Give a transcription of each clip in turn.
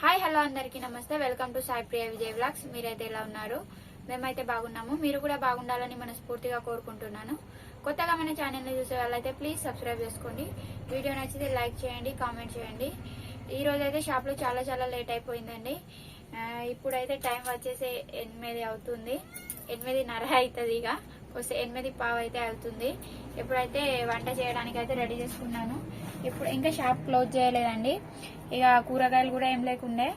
Hi hello అందరికీ నమస్తే. Welcome to Sai Priya Vijay blogs మీరైతే ఎలా ఉన్నారు? మేమైతే బాగున్నాము. మీరు కూడా బాగుండాలని మనస్ఫూర్తిగా కోరుకుంటున్నాను. కొత్తగా మన ఛానల్ని చూసే వాళ్ళైతే ప్లీజ్ సబ్స్క్రైబ్ చేసుకోండి. వీడియో నచ్చితే లైక్ చేయండి కామెంట్ చేయండి. ఈ రోజు అయితే షాప్లో చాలా చాలా లేట్ అయిపోయిందండి. ఇప్పుడైతే టైం వచ్చేసి ఎనిమిది అవుతుంది. ఎనిమిదిన్నర అవుతుంది ఇక. వస్తే ఎనిమిది పావు అయితే అవుతుంది ఇప్పుడైతే వంట చేయడానికి అయితే రెడీ చేసుకున్నాను. ఇప్పుడు ఇంకా షాప్ క్లోజ్ చేయలేదండి. ఇక కూరగాయలు కూడా ఏం లేకుండే.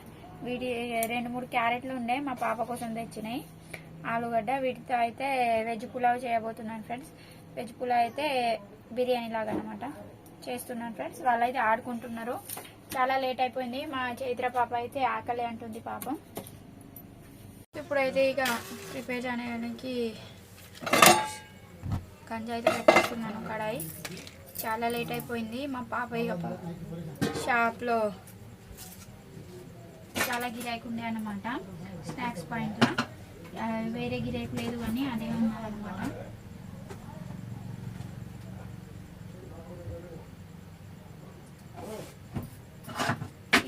వీటి రెండు మూడు క్యారెట్లు ఉండే మా పాప కోసం తెచ్చినాయి. ఆలుగడ్డ వీటితో అయితే వెజ్ పులావ్ చేయబోతున్నాను ఫ్రెండ్స్. వెజ్ పులావ్ అయితే బిర్యానీ లాగా అనమాట చేస్తున్నాను ఫ్రెండ్స్. వాళ్ళైతే ఆడుకుంటున్నారు. చాలా లేట్ అయిపోయింది. మా చైత్ర పాప అయితే ఆకలి అంటుంది పాపం. ఇప్పుడైతే ఇక ప్రిపేర్ చేయడానికి గంజి అయితే పెట్టేస్తున్నాను కడాయి. చాలా లేట్ అయిపోయింది. మా పాప ఇక షాప్లో చాలా గిరాకీ ఉండే అనమాట స్నాక్స్ పాయింట్లో వేరే గిరాకీ లేదు అని అదే ఉన్నారనమాట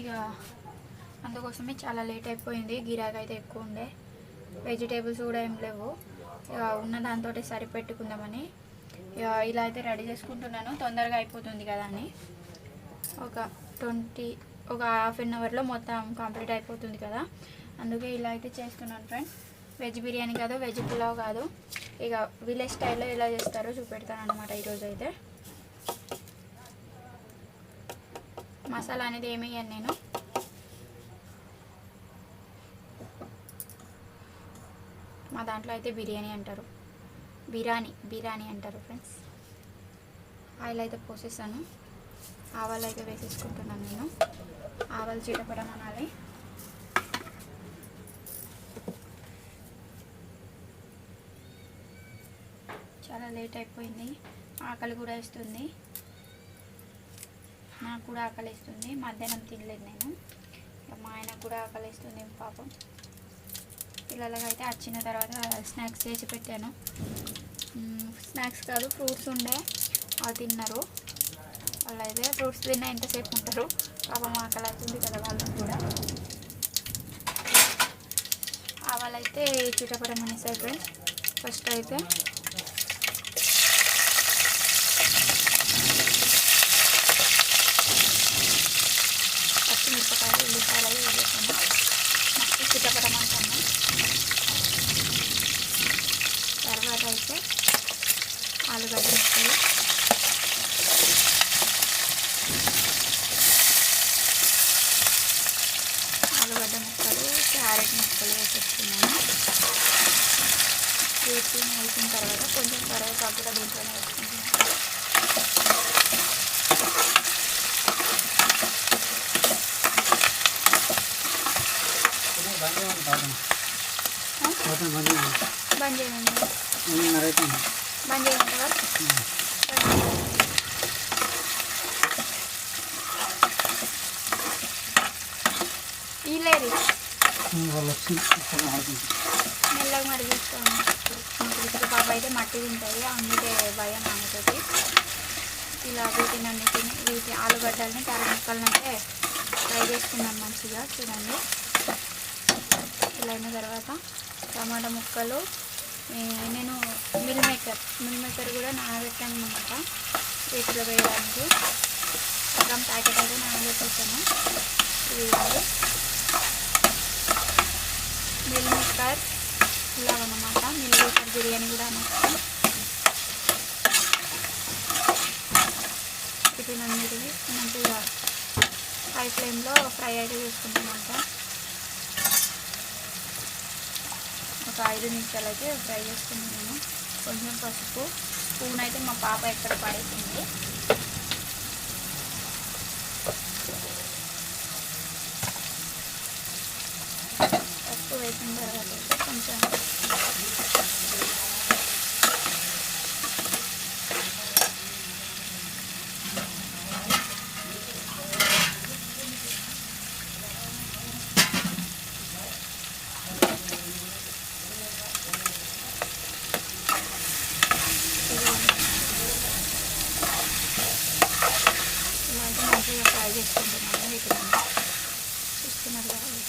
ఇక అందుకోసమే చాలా లేట్ అయిపోయింది. గిరాకీ అయితే ఎక్కువ ఉండే. వెజిటేబుల్స్ కూడా ఏం లేవు. ఉన్న దాంతో సరిపెట్టుకుందామని. ఇక ఇలా అయితే రెడీ చేసుకుంటున్నాను. తొందరగా అయిపోతుంది కదా అని. ఒక ట్వంటీ ఒక హాఫ్ అన్ అవర్లో మొత్తం కంప్లీట్ అయిపోతుంది కదా. అందుకే ఇలా అయితే చేస్తున్నాను ఫ్రెండ్స్ వెజ్ బిర్యానీ కాదు వెజ్ పులావ్ కాదు. ఇక విలేజ్ స్టైల్లో ఎలా చేస్తారో చూపెడతాను అనమాట ఈరోజు అయితే. మసాలా అనేది ఏమి నేను. మా దాంట్లో అయితే బిర్యానీ అంటారు. బిర్యానీ బిర్యానీ అంటారు ఫ్రెండ్స్ ఆయిల్ అయితే పోసేసాను. ఆవాలు అయితే వేసేసుకుంటున్నాను నేను. ఆవాలు చీటపడం అనాలి చాలా లేట్ అయిపోయింది. ఆకలి కూడా వేస్తుంది. నాకు కూడా ఆకలిస్తుంది మధ్యాహ్నం తినలేదు నేను. ఇక మా ఆయన కూడా ఆకలి వేస్తుంది పాపం. పిల్లలకి అయితే వచ్చిన తర్వాత స్నాక్స్ చేసి పెట్టాను. స్నాక్స్ కాదు ఫ్రూట్స్ ఉండే అవి తిన్నారు. వాళ్ళు అయితే ఫ్రూట్స్ తిన్నా ఎంతసేపు ఉంటారు? పాపం ఆకలి అవుతుంది కదా వాళ్ళకి కూడా. వాళ్ళైతే చిటపడం అనేసి ఫ్రెండ్స్ ఫస్ట్ అయితే పచ్చిమిరపకాయలు ఉల్లిపాయలు అవి వేసాను మస్తు చిటపడం అంటాను తర్వాత అయితే ఆలుగడ్డ ముక్కలు ఆలుగడ్డ ముక్కలు క్యారెట్ ముక్కలు వేసేస్తున్నాను. వేసి వేసిన తర్వాత కొంచెం కరివేపాకు కూడా దీంట్లోనే వేసుకుంటున్నాను. ఆ? బంద్ చేయండి బంద్ చేయండి వర్క్ ఈ మెల్లగా మరి చూసుకోండి పాప అయితే మట్టి తింటుంది అందుకే భయం ఆమెతోటి ఇలా వీటిని అన్నిటిని వీటి ఆలుగడ్డల్ని క్యారెట్ ముక్కల్ని అయితే ఫ్రై చేసుకున్నాను మంచిగా చూడండి ఇలా అయిన తర్వాత టమాటా ముక్కలు నేను మిల్ మేకర్ మిల్ మేకర్ కూడా నానబెట్టాను అనమాట వీటిలో వేయడానికి సగం ప్యాకెట్ అయితే నానబెట్టేసాను ఇది మిల్ మేకర్ ఇలా అనమాట మిల్ మేకర్ బిర్యానీ కూడా అనొచ్చు వీటినన్నిటిని మంచిగా హై ఫ్లేమ్లో ఫ్రై అయితే చేసుకుంటామంట ఒక ఐదు నిమిషాలు అయితే ఫ్రై చేసుకున్నాను కొంచెం పసుపు. స్పూన్ అయితే మా పాప ఎక్కడ పడేసింది పసుపు వేసిన తర్వాత కొంచెం ఇలా మంచిగా ఫ్రై చేసుకుంటున్నాను ఇక్కడ చూస్తున్నారు కాబట్టి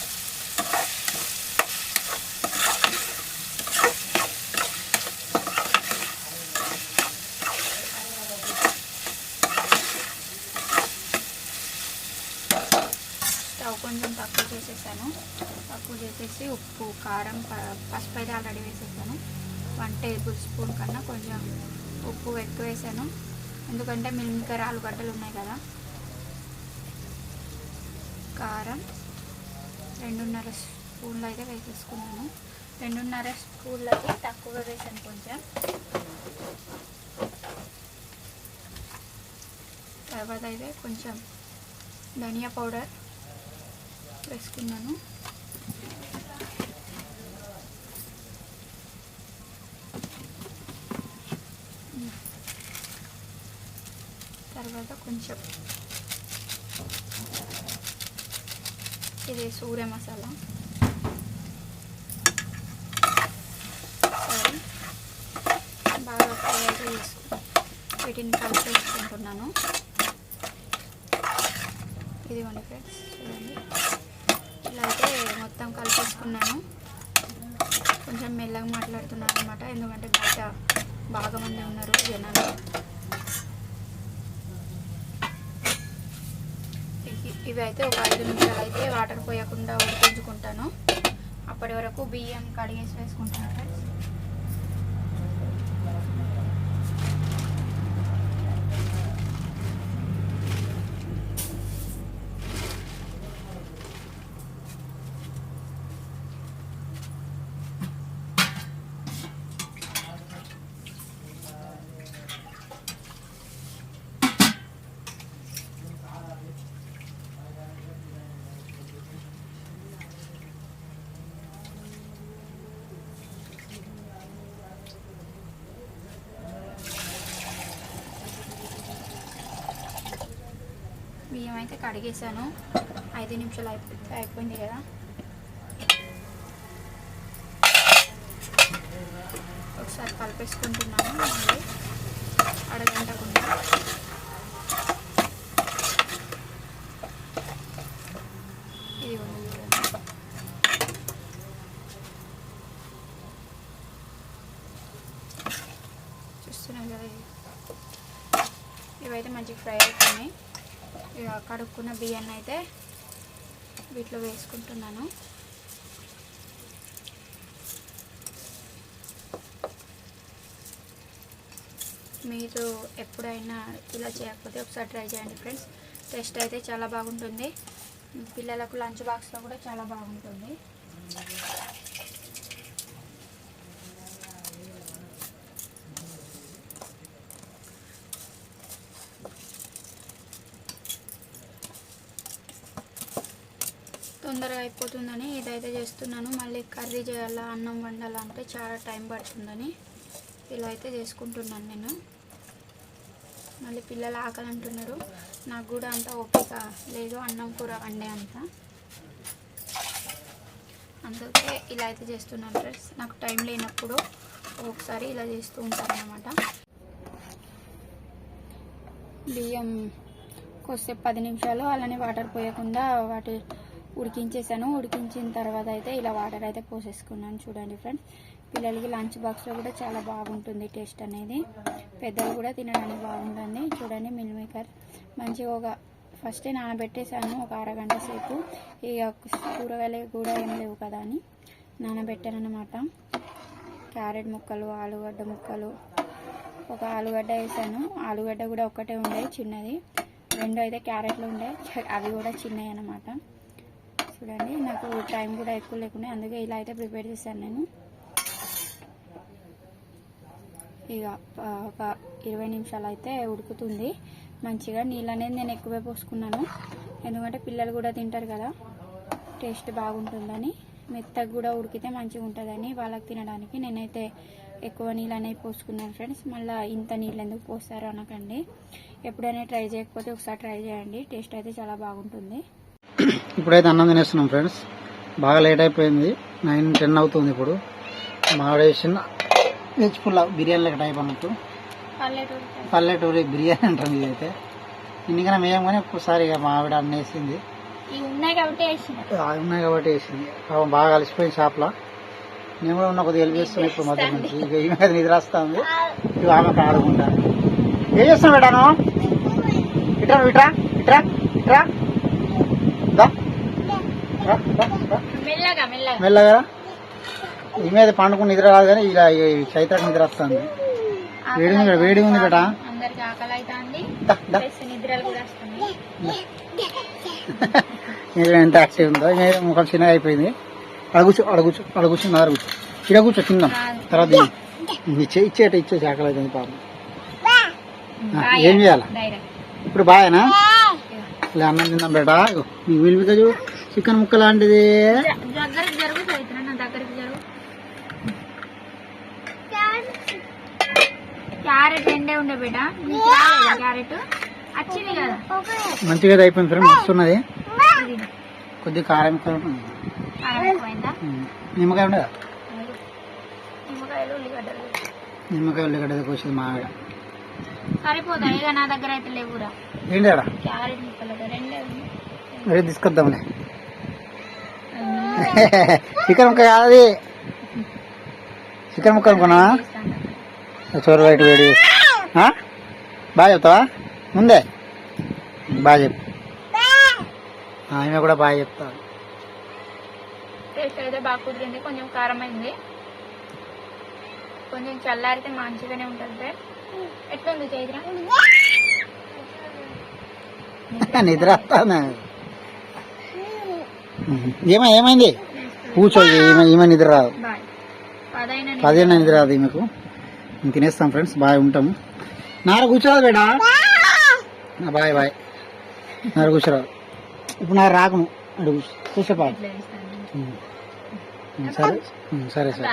స్టవ్ కొంచెం తక్కువ చేసేసాను తక్కువ చేసేసి ఉప్పు కారం ప- పసుపు అయితే ఆల్రెడీ వేసేసాను. వన్ టేబుల్ స్పూన్ కన్నా కొంచెం ఉప్పు ఎక్కువ వేసాను. ఎందుకంటే మిల్మికర ఆలుగడ్డలు ఉన్నాయి కదా. కారం రెండున్నర స్పూన్లు అయితే వేసేసుకున్నాను. రెండున్నర స్పూన్లకి తక్కువ వేసాను కొంచెం. తర్వాత అయితే కొంచెం ధనియా పౌడర్ వేసుకున్నాను. తర్వాత కొంచెం ఇది సూర్య మసాలా. సరే. బాగా ఫ్రై తీసుకు వీటిని కలిపేసుకుంటున్నాను. ఇదిగోండి ఫ్రెండ్స్ చూడండి ఇలా అయితే మొత్తం కలిపేసుకున్నాను. కొంచెం మెల్లగా మాట్లాడుతున్నాను అనమాట ఎందుకంటే బయట బాగా మంది ఉన్నారు జనాలు. ఇవి- అయితే ఒక ఐదు నిమిషాలు అయితే వాటర్ పోయకుండా ఉడికించుకుంటాను. అప్పటి వరకు బియ్యం కడిగేసి వేసుకుంటాను ఫ్రెండ్స్ బియ్యం అయితే కడిగేసాను ఐదు నిమిషాలు అయిపోతే అయిపోయింది కదా. ఒకసారి కలిపేసుకుంటున్నాను మళ్ళీ అడగంటకుండా ఇది చూస్తున్నాం కదా. ఇవైతే మంచిగా ఫ్రై అయిపోయినాయి కడుక్కున్న బియ్యాన్ని అయితే వీటిలో వేసుకుంటున్నాను. మీరు ఎప్పుడైనా ఇలా చేయకపోతే ఒకసారి ట్రై చేయండి ఫ్రెండ్స్. టేస్ట్ అయితే చాలా బాగుంటుంది. పిల్లలకు లంచ్ బాక్స్లో కూడా చాలా బాగుంటుంది తొందరగా అయిపోతుందని ఇదైతే చేస్తున్నాను. మళ్ళీ కర్రీ చేయాలా అన్నం వండాలా అంటే చాలా టైం పడుతుందని ఇలా అయితే చేసుకుంటున్నాను నేను. మళ్ళీ పిల్లలు ఆకలి అంటున్నారు నాకు కూడా అంత ఓపిక లేదు. అన్నం కూర వండే అంత. అందుకే ఇలా అయితే చేస్తున్నాను ఫ్రెండ్స్. నాకు టైం లేనప్పుడు ఒకసారి ఇలా చేస్తూ ఉంటాను అనమాట బియ్యం కొద్దిసేపు పది నిమిషాలు అలానే వాటర్ పోయకుండా వాటి ఉడికించేసాను. ఉడికించిన తర్వాత అయితే ఇలా వాటర్ అయితే పోసేసుకున్నాను చూడండి ఫ్రెండ్స్. పిల్లలకి లంచ్ బాక్స్లో కూడా చాలా బాగుంటుంది టేస్ట్ అనేది. పెద్దలు కూడా తినడానికి బాగుంటుంది. చూడండి మిల్ మేకర్. మంచిగా ఒక ఫస్టే నానబెట్టేసాను ఒక అరగంట సేపు. ఇక కూరగాయలు కూడా ఏం లేవు కదా అని నానబెట్టాను అనమాట క్యారెట్ ముక్కలు ఆలుగడ్డ ముక్కలు ఒక ఆలుగడ్డ వేసాను. ఆలుగడ్డ కూడా ఒక్కటే ఉండే చిన్నది. రెండు అయితే క్యారెట్లు ఉండే అవి కూడా చిన్నవి అనమాట చూడండి నాకు టైం కూడా ఎక్కువ లేకుండా. అందుకే ఇలా అయితే ప్రిపేర్ చేశాను నేను. ఇక ఒక ఇరవై నిమిషాలు అయితే ఉడుకుతుంది. మంచిగా నీళ్ళు అనేది నేను ఎక్కువే పోసుకున్నాను. ఎందుకంటే పిల్లలు కూడా తింటారు కదా. టేస్ట్ బాగుంటుందని. మెత్తగా కూడా ఉడికితే మంచిగా ఉంటుందని వాళ్ళకి తినడానికి నేనైతే ఎక్కువ నీళ్ళు అనేవి పోసుకున్నాను ఫ్రెండ్స్ మళ్ళీ ఇంత నీళ్ళు ఎందుకు పోస్తారో అనకండి. ఎప్పుడైనా ట్రై చేయకపోతే ఒకసారి ట్రై చేయండి. టేస్ట్ అయితే చాలా బాగుంటుంది. ఇప్పుడైతే అన్నం తినేస్తున్నాం ఫ్రెండ్స్. బాగా లేట్ అయిపోయింది. నైన్ టెన్ అవుతుంది ఇప్పుడు. మాడేసిన వెజ్ పులావ్ బిర్యానీ లెక్క టైప్ అన్నట్టు పల్లెటూరు బిర్యానీ అంటాం ఇదైతే. ఇందుకనే మేము కానీ ఒక్కసారి ఇక మా ఆవిడ అన్నేసింది ఉన్నాయి కాబట్టి వేసింది. పాపం బాగా కలిసిపోయింది షాప్లో. నేను కూడా ఉన్న కొద్దిగా హెల్ప్ చేస్తున్నా ఇప్పుడు మధ్య నుంచి. ఇక ఈ మీద నిద్ర వస్తుంది ఇవి ఆమె ఆడుకుంటా ఏం చేస్తున్నావు బేటాను ఇట్రా ఇట్రా ఇట్రా ఇట్రా. మెల్లగా ఈ మీద పండుకుని నిద్ర రాదు కానీ ఇలా ఈ చైత్రకు నిద్ర వస్తుంది. వేడి ఉంది వేడి ఉంది బేటా ఎంత యాక్టివ్ ఉందో. మీరు ముఖం చిన్నగా అయిపోయింది. అడుగుచు అడుగుచు అడుగుచు నా అడుగుచు ఇక్కడ కూర్చో తిందాం. తర్వాత. ఇచ్చే ఇచ్చేట ఇచ్చే ఆకలి అవుతుంది పాపం. ఏం చేయాలా? ఇప్పుడు బాయేనా ఇలా అన్నం తిందాం బేటా. ఇగో, నీకు విలువ చూడు. చికెన్ ముక్క లాంటిది. క్యారెట్ ఎండే ఉండే బిడ్డ. క్యారెట్? వచ్చింది కదా. మంచిగా అయిపోయింది ఫ్రెండ్ ఇది కొద్దిగా కారం. నిమ్మకాయ ఉండదా? నిమ్మకాయ ఉల్లిగడ్డ కోసేది మావిడ సరిపోతాయి నా దగ్గర అయితే లేవురా. ఏంటి క్యారెట్ ముక్కలు రెండే తీసుకొద్దాంలే. చికెన్ ముక్క కాదు అది చికెన్ ముక్క అనుకున్నా. చోరు బయట వేడి? బాగా చెప్తావా? ముందే. బాగా చెప్పు. ఆమె కూడా బాగా చెప్తా టేస్ట్ అయితే బాగా కుదిరింది. కొంచెం కారం అయింది కొంచెం చల్లారితే మంచిగానే ఉంటుంది ఎట్లుంది చైత్ర నిద్ర వస్తాను ఏమో ఏమైంది? కూర్చో ఈమె నిద్ర రాదు. బాయ్. పదైన పదిహేను నిద్ర రాదు ఈమెకు మేము తినేస్తాం ఫ్రెండ్స్ బాగా ఉంటాము. నార కూర్చోరాదు బేడా బాయ్ బాయ్. నార కూర్చోరాదు ఇప్పుడు నాకు రాకును. అడుగు కూర్చోపా. సరే. సరే సరే.